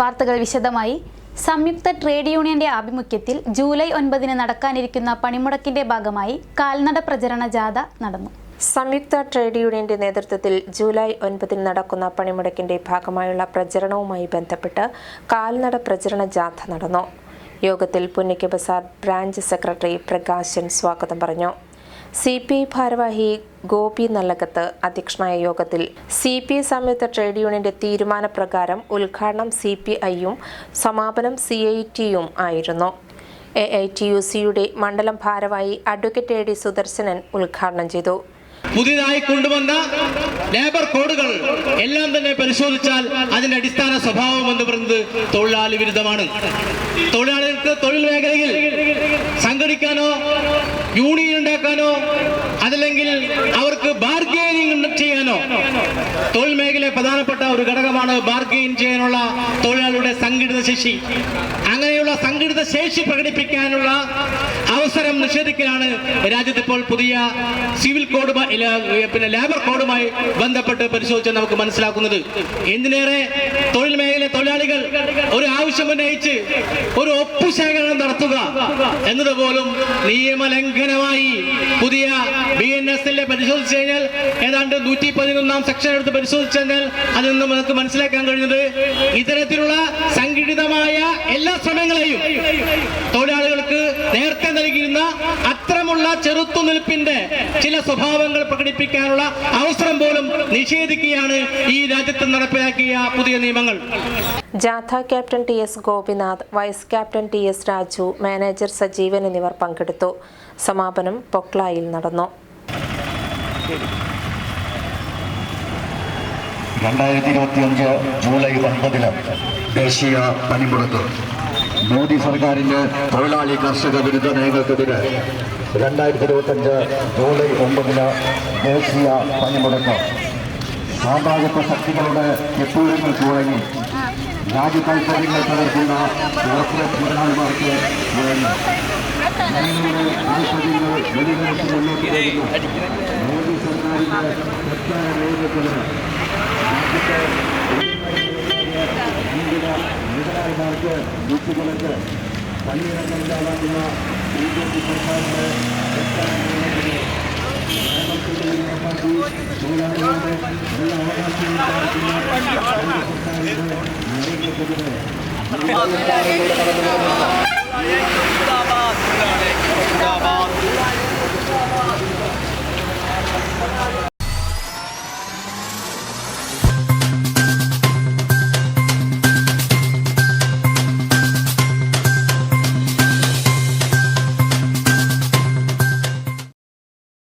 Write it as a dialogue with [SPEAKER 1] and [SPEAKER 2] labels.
[SPEAKER 1] വാർത്തകൾ വിശദമായി. സംയുക്ത ട്രേഡ് യൂണിയന്റെ ആഭിമുഖ്യത്തിൽ ജൂലൈ ഒൻപതിന് നടക്കാനിരിക്കുന്ന പണിമുടക്കിന്റെ ഭാഗമായി കാൽനട പ്രചരണ ജാഥ നടന്നു.
[SPEAKER 2] സംയുക്ത ട്രേഡ് യൂണിയന്റെ നേതൃത്വത്തിൽ ജൂലൈ ഒൻപതിന് നടക്കുന്ന പണിമുടക്കിന്റെ ഭാഗമായുള്ള പ്രചരണവുമായി ബന്ധപ്പെട്ട് കാൽനട പ്രചരണ ജാഥ നടന്നു. യോഗത്തിൽ പുന്നയ്ക്ക് ബസാർ ബ്രാഞ്ച് സെക്രട്ടറി പ്രകാശൻ സ്വാഗതം പറഞ്ഞു. സി പി ഐ ഭാരവാഹി ഗോപി നല്ലകത്ത് അധ്യക്ഷനായ യോഗത്തിൽ സി പി ഐ സംയുക്ത ട്രേഡ് യൂണിയന്റെ തീരുമാനപ്രകാരം ഉദ്ഘാടനം സി പി ഐയും സമാപനം സി ഐ ടിയും ആയിരുന്നു. എ ഐ ടി യു സിയുടെ മണ്ഡലം ഭാരവാഹി അഡ്വക്കേറ്റ് എ ഡി സുദർശനൻ ഉദ്ഘാടനം ചെയ്തു.
[SPEAKER 3] പുതിയതായി കൊണ്ടുവന്ന ലേബർ കോഡുകൾ എല്ലാം തന്നെ പരിശോധിച്ചാൽ അതിന്റെ അടിസ്ഥാന സ്വഭാവം എന്ന് പറയുന്നത് തൊഴിലാളി വിരുദ്ധമാണ്. തൊഴിലാളികൾക്ക് തൊഴിൽ മേഖലയിൽ സംഘടിക്കാനോ യൂണിയൻ ഉണ്ടാക്കാനോ അതല്ലെങ്കിൽ അവർക്ക് ബാർഗെയിനിങ് ചെയ്യാനോ? തൊഴിൽ മേഖല പ്രധാനപ്പെട്ട ഒരു ഘടകമാണ് ബാർഗെയിൻ ചെയ്യാനുള്ള തൊഴിലാളിയുടെ സംഘടിത ശേഷി. അങ്ങനെയുള്ള സംഘടിത ശേഷി പ്രകടിപ്പിക്കാനുള്ള അവസരം നിഷേധിക്കലാണ് രാജ്യത്ത് ഇപ്പോൾ പുതിയ സിവിൽ കോഡ് പിന്നെ ലേബർ കോഡുമായി ബന്ധപ്പെട്ട് പരിശോധിച്ച് നമുക്ക് മനസ്സിലാക്കുന്നത്. എന്തിനേറെ തൊഴിൽ മേഖല തൊഴിലാളികൾ ഒരു ആവശ്യം ഉന്നയിച്ച് ഒരു ഒപ്പുശേഖരണം നടത്തുക എന്നത് പോലും നിയമലംഘനമായി പുതിയ ബി എൻ എസ് എല്ലെ പരിശോധിച്ചു കഴിഞ്ഞാൽ ഏതാണ്ട് നൂറ്റി പതിനൊന്നാം സെക്ഷൻ എടുത്ത് പരിശോധിച്ചു കഴിഞ്ഞാൽ അതിൽ നിന്ന് നമുക്ക് മനസ്സിലാക്കാൻ കഴിയുന്നത് ഇത്തരത്തിലുള്ള സംഘടിതമായ ശ്രമങ്ങളെയും തൊഴിലാളികൾക്ക് നേരത്തെ നൽകിയിരുന്ന അത്തരമുള്ള ചെറുത്തുനിൽപ്പിന്റെ ചില സ്വഭാവങ്ങൾ പ്രകടിപ്പിക്കാനുള്ള അവസരം പോലും നിഷേധിക്കുകയാണ് ഈ രാജ്യത്ത് നടപ്പിലാക്കിയ പുതിയ നിയമങ്ങൾ.
[SPEAKER 2] ജാഥ captain T S Gopinath vice captain T S Raju manager Sajeevan എന്നിവർ പങ്കെടുത്തു. സമാപനം പൊക്ലായിൽ നടന്നു.
[SPEAKER 4] രണ്ടായിരത്തി ഇരുപത്തിയഞ്ച് ജൂലൈ ഒൻപതിന് ദേശീയ പണിമുടക്ക്. മോദി സർക്കാരിന്റെ തൊഴിലാളി കർഷക വിരുദ്ധ നയങ്ങൾക്കെതിരെ രണ്ടായിരത്തി ഇരുപത്തഞ്ച് ജൂലൈ ഒമ്പതിന് ദേശീയ പണിമുടക്ക് സാമ്രാജ്യത്വ ശക്തികളുടെ കെട്ടൂരങ്ങൾ തുടങ്ങി രാജ്യ തകർക്കുന്ന കോർപ്പറേറ്റ് വെടിവെച്ച് മുന്നോട്ട് മോദി സർക്കാരിന്റെ തെറ്റായ നയങ്ങൾക്കെതിരെ രാജ്യത്തെ വൻകിട മുതലാളിമാർക്ക് വീട്ടുകൾക്ക് പണിയിടങ്ങളില്ലാതാക്കുന്ന ബി ജെ പി സർക്കാരിന്റെ